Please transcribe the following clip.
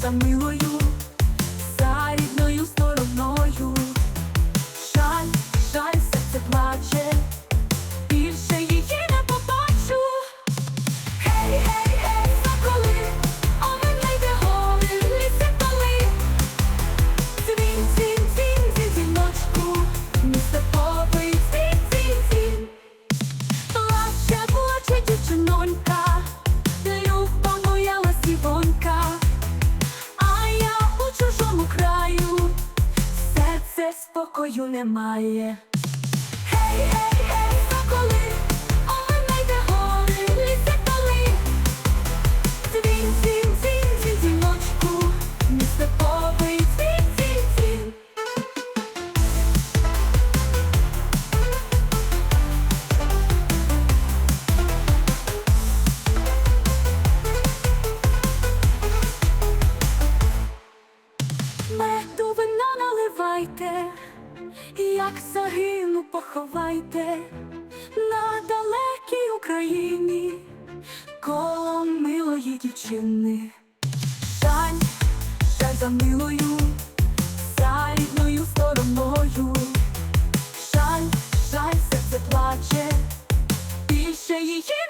за милою. Покою немає. Hey, hey! наливайте, як загину, поховайте на далекій Україні коло милої дівчини. Тань, та за милою, за рідною стороною. Жаль, жаль, серце плаче, більше її.